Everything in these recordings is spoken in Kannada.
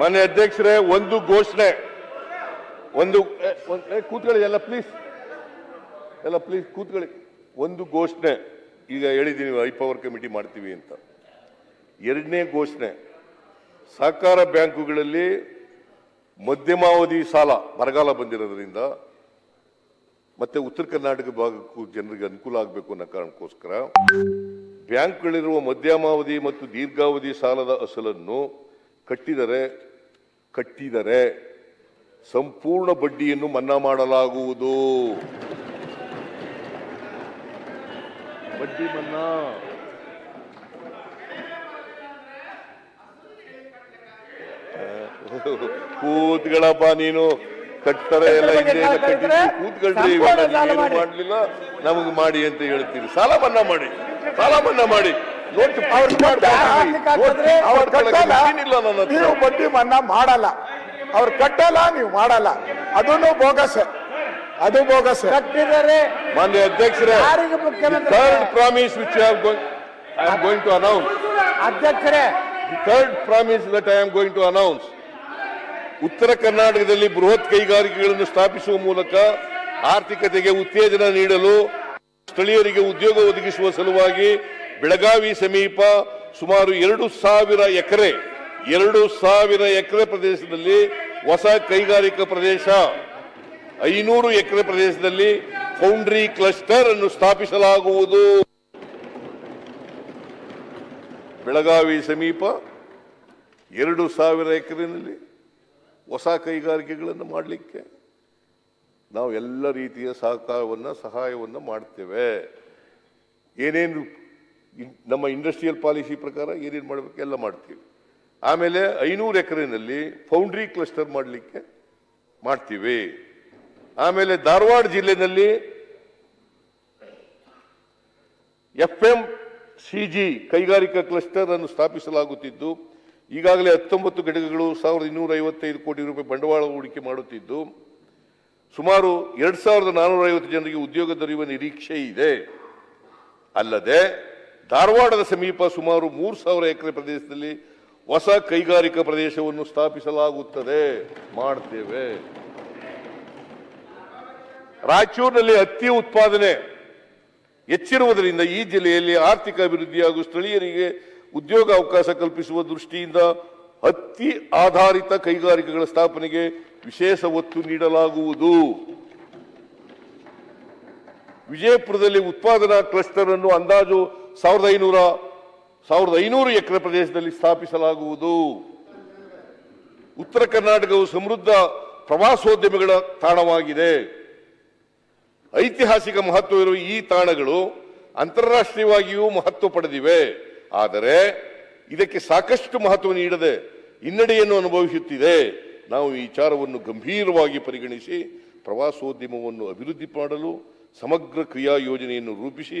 ಮಾನ್ಯ ಅಧ್ಯಕ್ಷರೇ, ಒಂದು ಘೋಷಣೆ. ಒಂದು ಕೂತ್ಕೊಳ್ಳಿ, ಎಲ್ಲ ಪ್ಲೀಸ್ ಎಲ್ಲ ಪ್ಲೀಸ್ ಕೂತ್ಕೊಳ್ಳಿ. ಒಂದು ಘೋಷಣೆ. ಈಗ ಹೇಳಿದ್ದೀನಿ ಐ ಪವರ್ ಕಮಿಟಿ ಮಾಡ್ತೀವಿ ಅಂತ. ಎರಡನೇ ಘೋಷಣೆ. ಸಹಕಾರ ಬ್ಯಾಂಕುಗಳಲ್ಲಿ ಮಧ್ಯಮಾವಧಿ ಸಾಲ, ಬರಗಾಲ ಬಂದಿರೋದ್ರಿಂದ ಮತ್ತೆ ಉತ್ತರ ಕರ್ನಾಟಕ ಭಾಗಕ್ಕೂ ಜನರಿಗೆ ಅನುಕೂಲ ಆಗಬೇಕು ಅನ್ನೋ ಕಾರಣಕ್ಕೋಸ್ಕರ ಬ್ಯಾಂಕ್ಗಳಿರುವ ಮಧ್ಯಮಾವಧಿ ಮತ್ತು ದೀರ್ಘಾವಧಿ ಸಾಲದ ಅಸಲನ್ನು ಕಟ್ಟಿದರೆ ಕಟ್ಟಿದರೆ ಸಂಪೂರ್ಣ ಬಡ್ಡಿಯನ್ನು ಮನ್ನಾ ಮಾಡಲಾಗುವುದು. ಬಡ್ಡಿ ಮನ್ನಾ. ಕೂತ್ಗಳಪ್ಪ ನೀನು. ಕಟ್ತಾರೆ ಎಲ್ಲ ಹಿಂದೆ ಕೂತ್ಕೊಳ್ರಿ ಇವಾಗ ಮಾಡ್ಲಿಲ್ಲ? ನಮಗೆ ಮಾಡಿ ಅಂತ ಹೇಳ್ತೀರಿ. ಸಾಲ ಮನ್ನಾ ಮಾಡಿ. ಸಾಲ ಮನ್ನಾ ಮಾಡಿ. ನೀವು ಬಡ್ಡಿ ಮನ್ನಾ ಮಾಡಲ್ಲ. ಅವ್ರು ಕಟ್ಟಲ್ಲ ನೀವು ಮಾಡಲ್ಲ. ಅದನ್ನು ಬೋಗಸ್. ಅದು ಬೋಗಸ್. ಕಟ್ಟಿದರೆ ಮಾನ್ಯ ಅಧ್ಯಕ್ಷರೇ third promise which I am going to announce ಅಧ್ಯಕ್ಷರೇ third promise that I am going to announce ಉತ್ತರ ಕರ್ನಾಟಕದಲ್ಲಿ ಬೃಹತ್ ಕೈಗಾರಿಕೆಗಳನ್ನು ಸ್ಥಾಪಿಸುವ ಮೂಲಕ ಆರ್ಥಿಕತೆಗೆ ಉತ್ತೇಜನ ನೀಡಲು ಸ್ಥಳೀಯರಿಗೆ ಉದ್ಯೋಗ ಒದಗಿಸುವ ಸಲುವಾಗಿ ಬೆಳಗಾವಿ ಸಮೀಪ ಸುಮಾರು ಎರಡು ಸಾವಿರ ಎಕರೆ, ಎರಡು ಸಾವಿರ ಎಕರೆ ಪ್ರದೇಶದಲ್ಲಿ ಹೊಸ ಕೈಗಾರಿಕಾ ಪ್ರದೇಶ, ಐನೂರು ಎಕರೆ ಪ್ರದೇಶದಲ್ಲಿ ಫೌಂಡ್ರಿ ಕ್ಲಸ್ಟರ್ ಅನ್ನು ಸ್ಥಾಪಿಸಲಾಗುವುದು. ಬೆಳಗಾವಿ ಸಮೀಪ ಎರಡು ಸಾವಿರ ಎಕರೆನಲ್ಲಿ ಹೊಸ ಕೈಗಾರಿಕೆಗಳನ್ನು ಮಾಡಲಿಕ್ಕೆ ನಾವು ಎಲ್ಲ ರೀತಿಯ ಸಹಕಾರವನ್ನು, ಸಹಾಯವನ್ನು ಮಾಡ್ತೇವೆ. ಏನೇನು ನಮ್ಮ ಇಂಡಸ್ಟ್ರಿಯಲ್ ಪಾಲಿಸಿ ಪ್ರಕಾರ ಏನೇನು ಮಾಡಬೇಕು ಎಲ್ಲ ಮಾಡ್ತೀವಿ. ಆಮೇಲೆ ಐನೂರು ಎಕರೆನಲ್ಲಿ ಫೌಂಡ್ರಿ ಕ್ಲಸ್ಟರ್ ಮಾಡಲಿಕ್ಕೆ ಮಾಡ್ತೀವಿ. ಆಮೇಲೆ ಧಾರವಾಡ ಜಿಲ್ಲೆಯಲ್ಲಿ ಎಫ್ ಎಂ ಸಿ ಜಿ ಕೈಗಾರಿಕಾ ಕ್ಲಸ್ಟರ್ ಅನ್ನು ಸ್ಥಾಪಿಸಲಾಗುತ್ತಿದ್ದು, ಈಗಾಗಲೇ ಹತ್ತೊಂಬತ್ತು ಘಟಕಗಳು ಸಾವಿರದ ಇನ್ನೂರ ಐವತ್ತೈದು ಕೋಟಿ ರೂಪಾಯಿ ಬಂಡವಾಳ ಹೂಡಿಕೆ ಮಾಡುತ್ತಿದ್ದು, ಸುಮಾರು ಎರಡು ಸಾವಿರದ ನಾನೂರ ಐವತ್ತು ಜನರಿಗೆ ಉದ್ಯೋಗ ದೊರೆಯುವ ನಿರೀಕ್ಷೆ ಇದೆ. ಅಲ್ಲದೆ ಧಾರವಾಡದ ಸಮೀಪ ಸುಮಾರು ಮೂರು ಸಾವಿರ ಎಕರೆ ಪ್ರದೇಶದಲ್ಲಿ ಹೊಸ ಕೈಗಾರಿಕಾ ಪ್ರದೇಶವನ್ನು ಸ್ಥಾಪಿಸಲಾಗುತ್ತದೆ. ಮಾಡ್ತೇವೆ. ರಾಯಚೂರಿನಲ್ಲಿ ಹತ್ತಿ ಉತ್ಪಾದನೆ ಹೆಚ್ಚಿರುವುದರಿಂದ ಈ ಜಿಲ್ಲೆಯಲ್ಲಿ ಆರ್ಥಿಕ ಅಭಿವೃದ್ಧಿ ಹಾಗೂ ಸ್ಥಳೀಯರಿಗೆ ಉದ್ಯೋಗ ಅವಕಾಶ ಕಲ್ಪಿಸುವ ದೃಷ್ಟಿಯಿಂದ ಹತ್ತಿ ಆಧಾರಿತ ಕೈಗಾರಿಕೆಗಳ ಸ್ಥಾಪನೆಗೆ ವಿಶೇಷ ಒತ್ತು ನೀಡಲಾಗುವುದು. ವಿಜಯಪುರದಲ್ಲಿ ಉತ್ಪಾದನಾ ಕ್ಲಸ್ಟರ್ ಅನ್ನು ಅಂದಾಜು ಸಾವಿರದ ಐನೂರ, ಸಾವಿರದ ಐನೂರು ಎಕರೆ ಪ್ರದೇಶದಲ್ಲಿ ಸ್ಥಾಪಿಸಲಾಗುವುದು. ಉತ್ತರ ಕರ್ನಾಟಕವು ಸಮೃದ್ಧ ಪ್ರವಾಸೋದ್ಯಮಗಳ ತಾಣವಾಗಿದೆ. ಐತಿಹಾಸಿಕ ಮಹತ್ವವಿರುವ ಈ ತಾಣಗಳು ಅಂತಾರಾಷ್ಟ್ರೀಯವಾಗಿಯೂ ಮಹತ್ವ ಪಡೆದಿವೆ. ಆದರೆ ಇದಕ್ಕೆ ಸಾಕಷ್ಟು ಮಹತ್ವ ನೀಡದೆ ಹಿನ್ನಡೆಯನ್ನು ಅನುಭವಿಸುತ್ತಿದೆ. ನಾವು ಈ ವಿಚಾರವನ್ನು ಗಂಭೀರವಾಗಿ ಪರಿಗಣಿಸಿ ಪ್ರವಾಸೋದ್ಯಮವನ್ನು ಅಭಿವೃದ್ಧಿ ಮಾಡಲು ಸಮಗ್ರ ಕ್ರಿಯಾ ಯೋಜನೆಯನ್ನು ರೂಪಿಸಿ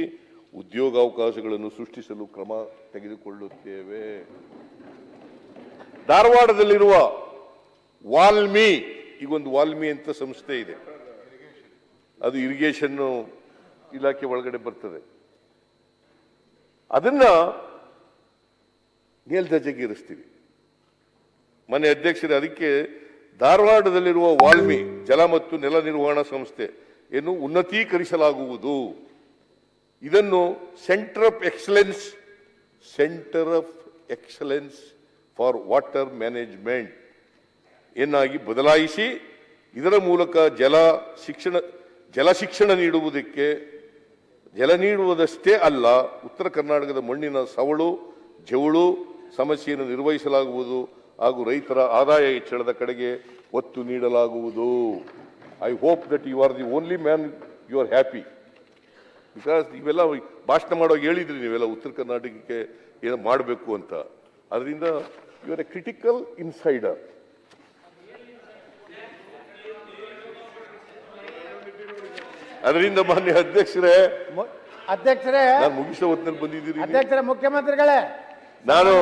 ಉದ್ಯೋಗಾವಕಾಶಗಳನ್ನು ಸೃಷ್ಟಿಸಲು ಕ್ರಮ ತೆಗೆದುಕೊಳ್ಳುತ್ತೇವೆ. ಧಾರವಾಡದಲ್ಲಿರುವ ವಾಲ್ಮಿ, ಈಗೊಂದು ವಾಲ್ಮಿ ಅಂತ ಸಂಸ್ಥೆ ಇದೆ. ಅದು ಇರಿಗೇಷನ್ ಇಲಾಖೆ ಒಳಗಡೆ ಬರ್ತದೆ. ಅದನ್ನ ಮೇಲ್ದರ್ಜೆಗೇರಿಸ್ತೀವಿ ಮನೆ ಅಧ್ಯಕ್ಷರು, ಅದಕ್ಕೆ ಧಾರವಾಡದಲ್ಲಿರುವ ವಾಲ್ಮಿ ಜಲ ಮತ್ತು ನೆಲ ನಿರ್ವಹಣಾ ಸಂಸ್ಥೆ ಏನು ಉನ್ನತೀಕರಿಸಲಾಗುವುದು. ಇದನ್ನು centre of excellence centre of excellence for water management ಎನ್ನಾಗಿ ಬದಲಾಯಿಸಿ ಇದರ ಮೂಲಕ ಜಲ ಶಿಕ್ಷಣ ಜಲ ಶಿಕ್ಷಣ ನೀಡುವುದಕ್ಕೆ, ಜಲ ನೀಡುವುದಷ್ಟೇ ಅಲ್ಲ, ಉತ್ತರ ಕರ್ನಾಟಕದ ಮಣ್ಣಿನ ಸವಳು, ಜವಳು ಸಮಸ್ಯೆಯನ್ನು ನಿರ್ವಹಿಸಲಾಗುವುದು ಹಾಗೂ ರೈತರ ಆದಾಯ ಹೆಚ್ಚಳದ ಕಡೆಗೆ ಒತ್ತು ನೀಡಲಾಗುವುದು. I hope that you are the only man you are happy because ನೀವೆಲ್ಲ ಭಾಷಣ ಮಾಡೋ ಹೇಳಿದ್ರಿ ನೀವೆಲ್ಲ ಉತ್ತರ ಕರ್ನಾಟಕಕ್ಕೆ ಏನೋ ಮಾಡಬೇಕು ಅಂತ ಅದರಿಂದ you are a critical insider ಅದರಿಂದ ಮಾನ್ಯ ಅಧ್ಯಕ್ಷರೇ ಅಧ್ಯಕ್ಷರೇ ನಾನು ಮುಗಿಸೋ ಹೊತ್ತಿನಲ್ಲಿ ಬಂದಿದ್ದೀರಿ. ಅಧ್ಯಕ್ಷರೇ ಮುಖ್ಯಮಂತ್ರಿಗಳೇ ನಾನು.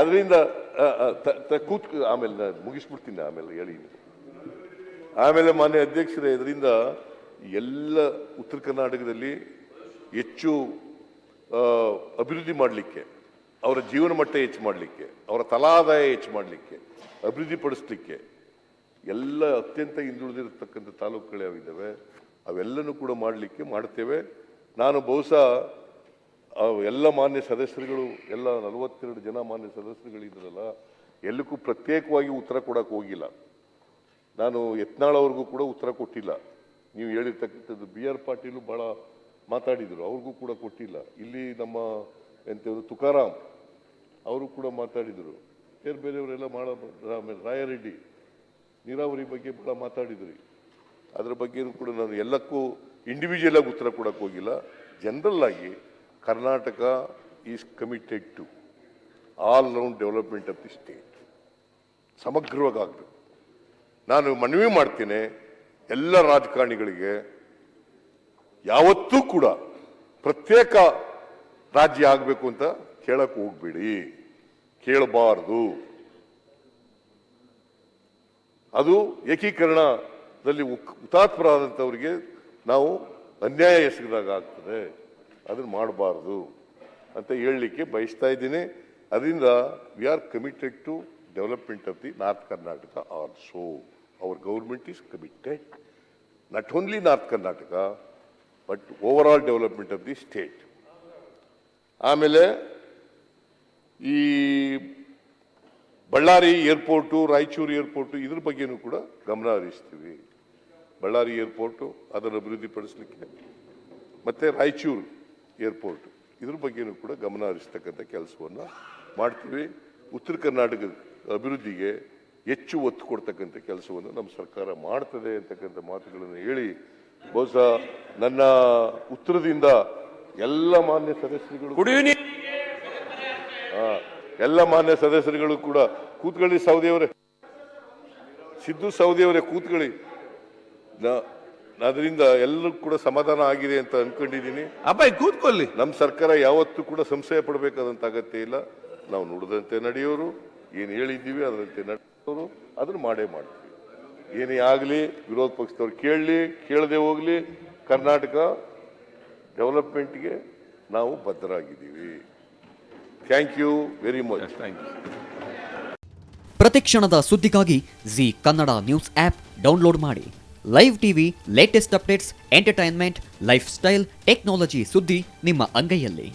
ಅದರಿಂದ ಕೂತ್ ಆಮೇಲೆ ನಾನು ಮುಗಿಸ್ಬಿಡ್ತೀನಿ ಆಮೇಲೆ ಹೇಳಿ ಆಮೇಲೆ ಮಾನ್ಯ ಅಧ್ಯಕ್ಷರೇ ಇದರಿಂದ ಎಲ್ಲ ಉತ್ತರ ಕರ್ನಾಟಕದಲ್ಲಿ ಹೆಚ್ಚು ಅಭಿವೃದ್ಧಿ ಮಾಡಲಿಕ್ಕೆ, ಅವರ ಜೀವನ ಮಟ್ಟ ಹೆಚ್ಚು ಮಾಡಲಿಕ್ಕೆ, ಅವರ ತಲಾದಾಯ ಹೆಚ್ಚು ಮಾಡಲಿಕ್ಕೆ ಅಭಿವೃದ್ಧಿಪಡಿಸಲಿಕ್ಕೆ ಎಲ್ಲ ಅತ್ಯಂತ ಹಿಂದುಳಿದಿರತಕ್ಕಂಥ ತಾಲೂಕುಗಳು ಯಾವಿದ್ದಾವೆ ಅವೆಲ್ಲನೂ ಕೂಡ ಮಾಡಲಿಕ್ಕೆ ಮಾಡ್ತೇವೆ. ನಾನು ಬಹುಶಃ ಎಲ್ಲ ಮಾನ್ಯ ಸದಸ್ಯರುಗಳು, ಎಲ್ಲ ನಲವತ್ತೆರಡು ಜನ ಮಾನ್ಯ ಸದಸ್ಯರುಗಳಿದ್ರಲ್ಲ ಎಲ್ಲಕ್ಕೂ ಪ್ರತ್ಯೇಕವಾಗಿ ಉತ್ತರ ಕೊಡೋಕೆ ಹೋಗಿಲ್ಲ. ನಾನು ಯತ್ನಾಳವ್ರಿಗೂ ಕೂಡ ಉತ್ತರ ಕೊಟ್ಟಿಲ್ಲ. ನೀವು ಹೇಳಿರ್ತಕ್ಕಂಥದ್ದು ಬಿ ಆರ್ ಪಾಟೀಲು ಬಹಳ ಮಾತಾಡಿದರು. ಅವ್ರಿಗೂ ಕೂಡ ಕೊಟ್ಟಿಲ್ಲ. ಇಲ್ಲಿ ನಮ್ಮ ಎಂಥದ್ದು ತುಕಾರಾಮ್, ಅವರು ಕೂಡ ಮಾತಾಡಿದರು. ಬೇರೆ ಬೇರೆಯವರೆಲ್ಲ ಮಾಡ ಆಮೇಲೆ ರಾಯರೆಡ್ಡಿ, ನೀರಾವರಿ ಬಗ್ಗೆ ಬಹಳ ಮಾತಾಡಿದ್ರಿ. ಅದರ ಬಗ್ಗೆನೂ ಕೂಡ ನಾನು ಎಲ್ಲಕ್ಕೂ ಇಂಡಿವಿಜುವಲ್ ಆಗಿ ಉತ್ತರ ಕೊಡಕ್ಕೆ ಹೋಗಿಲ್ಲ. ಜನರಲ್ ಆಗಿ Karnataka is committed to all round development of the state ಸಮಗ್ರವಾಗಿ ನಾನು ಮನವಿ ಮಾಡ್ತೇನೆ, ಎಲ್ಲ ರಾಜಕಾರಣಿಗಳಿಗೆ ಯಾವತ್ತೂ ಕೂಡ ಪ್ರತ್ಯೇಕ ರಾಜ್ಯ ಆಗಬೇಕು ಅಂತ ಕೇಳಕ್ಕೆ ಹೋಗ್ಬೇಡಿ. ಕೇಳಬಾರದು. ಅದು ಏಕೀಕರಣದಲ್ಲಿ ಹುತಾತ್ಮರಾದಂಥವ್ರಿಗೆ ನಾವು ಅನ್ಯಾಯ ಎಸಗಿದಾಗ ಆಗ್ತದೆ. ಅದನ್ನು ಮಾಡಬಾರ್ದು ಅಂತ ಹೇಳಲಿಕ್ಕೆ ಬಯಸ್ತಾ ಇದ್ದೀನಿ. ಅದರಿಂದ we are committed to development of the north Karnataka also our government is committed not only north Karnataka but overall development of the state ಆಮೇಲೆ ಈ ಬಳ್ಳಾರಿ ಏರ್ಪೋರ್ಟು ರಾಯಚೂರು ಏರ್ಪೋರ್ಟು ಇದ್ರ ಬಗ್ಗೆನೂ ಕೂಡ ಗಮನ ಹರಿಸ್ತೀವಿ. ಬಳ್ಳಾರಿ ಏರ್ಪೋರ್ಟು ಅದನ್ನು ಅಭಿವೃದ್ಧಿಪಡಿಸಲಿಕ್ಕೆ. ಮತ್ತೆ ರಾಯಚೂರು ಏರ್ಪೋರ್ಟ್ ಇದ್ರ ಬಗ್ಗೆನೂ ಕೂಡ ಗಮನ ಹರಿಸ್ತಕ್ಕಂಥ ಕೆಲಸವನ್ನು ಮಾಡ್ತೀವಿ. ಉತ್ತರ ಕರ್ನಾಟಕದ ಅಭಿವೃದ್ಧಿಗೆ ಹೆಚ್ಚು ಒತ್ತು ಕೊಡ್ತಕ್ಕಂಥ ಕೆಲಸವನ್ನು ನಮ್ಮ ಸರ್ಕಾರ ಮಾಡ್ತದೆ ಅಂತಕ್ಕಂಥ ಮಾತುಗಳನ್ನು ಹೇಳಿ ಬಹುಶಃ ನನ್ನ ಉತ್ತರದಿಂದ ಎಲ್ಲ ಮಾನ್ಯ ಸದಸ್ಯರುಗಳು ಎಲ್ಲ ಮಾನ್ಯ ಸದಸ್ಯರುಗಳು ಕೂಡ ಕೂತ್ಕೊಳ್ಳಿ ಸೌದಿಯವರೇ ಸಿದ್ದು ಸೌದಿಯವರೇ ಕೂತ್ಕೊಳ್ಳಿ. ನ- ಅದರಿಂದ ಎಲ್ಲರೂ ಕೂಡ ಸಮಾಧಾನ ಆಗಿದೆ ಅಂತ ಅನ್ಕೊಂಡಿದ್ದೀನಿ. ಅಪ್ಪ ಕೂತ್ಕೊಳ್ಳಿ. ನಮ್ಮ ಸರ್ಕಾರ ಯಾವತ್ತೂ ಕೂಡ ಸಂಶಯ ಪಡಬೇಕಾದಂತ ಅಗತ್ಯ ಇಲ್ಲ. ನಾವು ನುಡಿದಂತೆ ನಡೆಯೋರು ಏನು ಹೇಳಿದ್ದೀವಿ ಅದರಂತೆ ನಡೆಯೋರು ಅದನ್ನು ಮಾಡೇ ಮಾಡ್ತೀವಿ. ಏನೇ ಆಗಲಿ ವಿರೋಧ ಪಕ್ಷದವ್ರು ಕೇಳಲಿ ಕೇಳದೆ ಹೋಗಲಿ ಕರ್ನಾಟಕ ಡೆವಲಪ್ಮೆಂಟ್ಗೆ ನಾವು ಬದ್ಧರಾಗಿದ್ದೀವಿ. Thank you very much thank you ಪ್ರತಿಕ್ಷಣದ ಸುದ್ದಿಗಾಗಿ Zee Kannada news app download ಮಾಡಿ. Live TV latest updates entertainment lifestyle technology ಸುದ್ದಿ ನಿಮ್ಮ ಅಂಗೈಯಲ್ಲಿ.